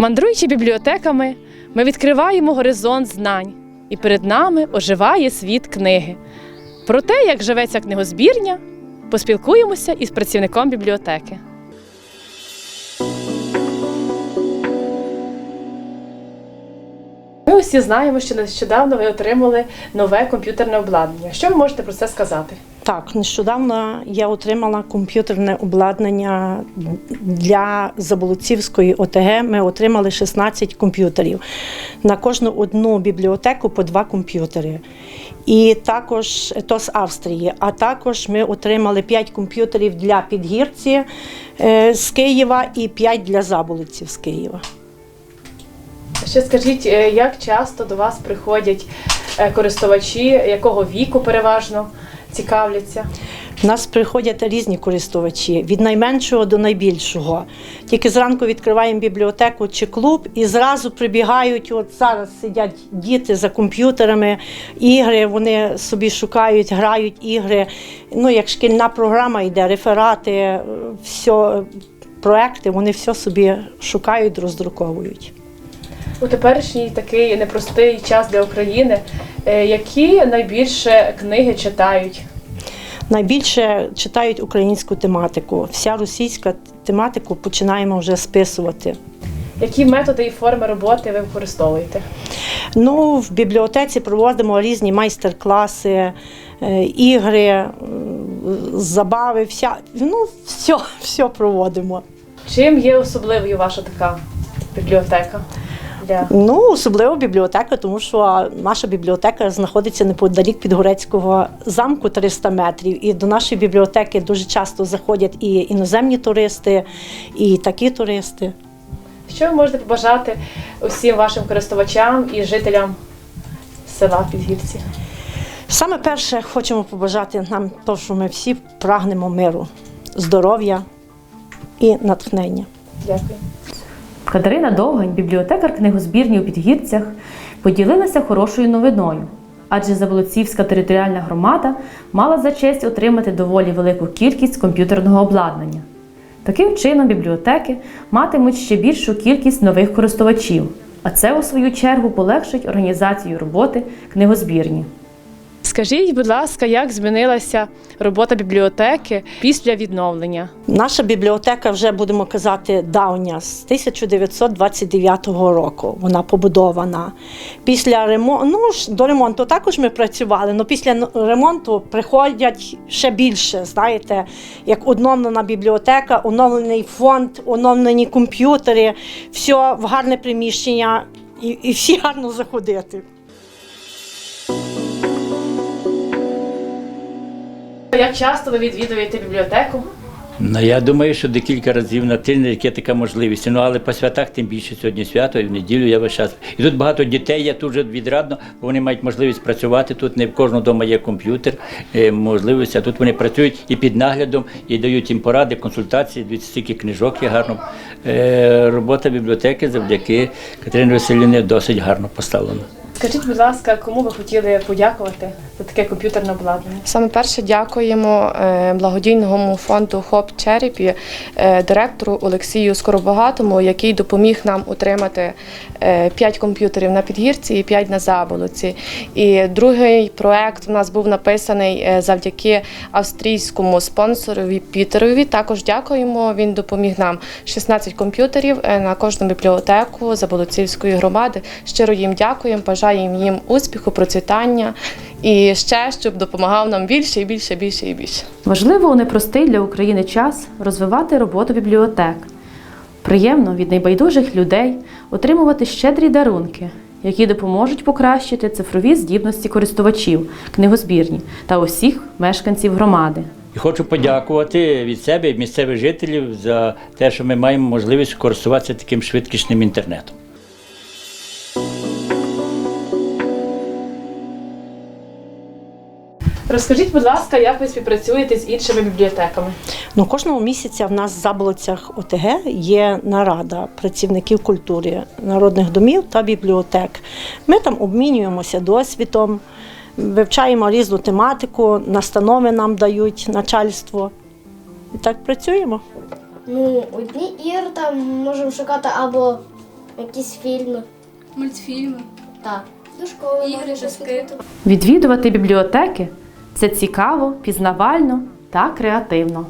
Мандруючи бібліотеками, ми відкриваємо горизонт знань, і перед нами оживає світ книги. Про те, як живеться книгозбірня, поспілкуємося із працівником бібліотеки. Ми усі знаємо, що нещодавно ви отримали нове комп'ютерне обладнання. Що ви можете про це сказати? Так, нещодавно я отримала комп'ютерне обладнання для Заболоцівської ОТГ. Ми отримали 16 комп'ютерів. На кожну одну бібліотеку по два комп'ютери. І також то з Австрії. А також ми отримали 5 комп'ютерів для підгірці е, з Києва і 5 для Заболоців з Києва. Ще скажіть, е, як часто до вас приходять е, користувачі, якого віку переважно цікавляться? У нас приходять різні користувачі від найменшого до найбільшого. Тільки зранку відкриваємо бібліотеку чи клуб і зразу прибігають. От зараз сидять діти за комп'ютерами, ігри. Вони собі шукають, грають ігри. Ну як шкільна програма йде, реферати, е, все, проекти. Вони все собі шукають, роздруковують. У теперішній такий непростий час для України. е, Які найбільше книги читають? Найбільше читають українську тематику. Вся російська тематику починаємо вже списувати. Які методи і форми роботи ви використовуєте? Ну, в бібліотеці проводимо різні майстер-класи, е, ігри, забави, вся, ну, все, все проводимо. Чим є особливою ваша така бібліотека? Для... Ну, особливо бібліотека, тому що наша бібліотека знаходиться неподалік Підгорецького замку 300 метрів. І до нашої бібліотеки дуже часто заходять і іноземні туристи, і такі туристи. Що ви можете побажати усім вашим користувачам і жителям села Підгірці? Саме перше хочемо побажати нам, то, що ми всі прагнемо миру, здоров'я і натхнення. Дякую. Катерина Довгань, бібліотекар книгозбірні у Підгірцях, поділилася хорошою новиною, адже Заболоцівська територіальна громада мала за честь отримати доволі велику кількість комп'ютерного обладнання. Таким чином, бібліотеки матимуть ще більшу кількість нових користувачів, а це, у свою чергу, полегшить організацію роботи книгозбірні. Скажіть, будь ласка, як змінилася робота бібліотеки після відновлення? Наша бібліотека вже будемо казати давня з 1929 року. Вона побудована. Після ремонту, ну до ремонту також ми працювали, але після ремонту приходять ще більше. Знаєте, як оновлена бібліотека, оновлений фонд, оновлені комп'ютери, все в гарне приміщення і, і всі гарно заходити. Як часто ви відвідуєте бібліотеку? Ну, я думаю, що декілька разів на тиждень є така можливість. Ну, але по святах тим більше сьогодні свято, і в неділю я весь час. І тут багато дітей, я тут вже відрадно, бо вони мають можливість працювати. Тут не в кожного вдома є комп'ютер, е, можливість, а тут вони працюють і під наглядом, і дають їм поради, консультації, дивіться, стільки книжок є гарно. Е, Робота бібліотеки завдяки Катерині Васильівні досить гарно поставлена. Скажіть, будь ласка, кому ви хотіли подякувати за таке комп'ютерне обладнання? Саме перше дякуємо е, благодійному фонду Хоп Черепі, е, директору Олексію Скоробогатому, який допоміг нам отримати 5 комп'ютерів на підгірці і 5 на заболоці. І другий проект у нас був написаний е, завдяки австрійському спонсорові Пітерові. Також дякуємо. Він допоміг нам 16 комп'ютерів е, на кожну бібліотеку Заболоцівської громади. Щиро їм дякуємо, бажаємо їм успіху, процвітання і ще, щоб допомагав нам більше і більше, більше і більше. Важливо у непростий для України час розвивати роботу бібліотек. Приємно від найбайдужих людей отримувати щедрі дарунки, які допоможуть покращити цифрові здібності користувачів, книгозбірні та усіх мешканців громади. І хочу подякувати від себе і місцевих жителів за те, що ми маємо можливість користуватися таким швидкісним інтернетом. Розкажіть, будь ласка, як ви співпрацюєте з іншими бібліотеками? Ну, кожного місяця в нас в Заболоцях ОТГ є нарада працівників культури, народних домів та бібліотек. Ми там обмінюємося досвідом, вивчаємо різну тематику, настанови нам дають начальство. І так працюємо. Ну, одні ігри там можемо шукати або Якісь фільми. Мультфільми, Так. До школи. ігри. Відвідувати бібліотеки це цікаво, пізнавально та креативно.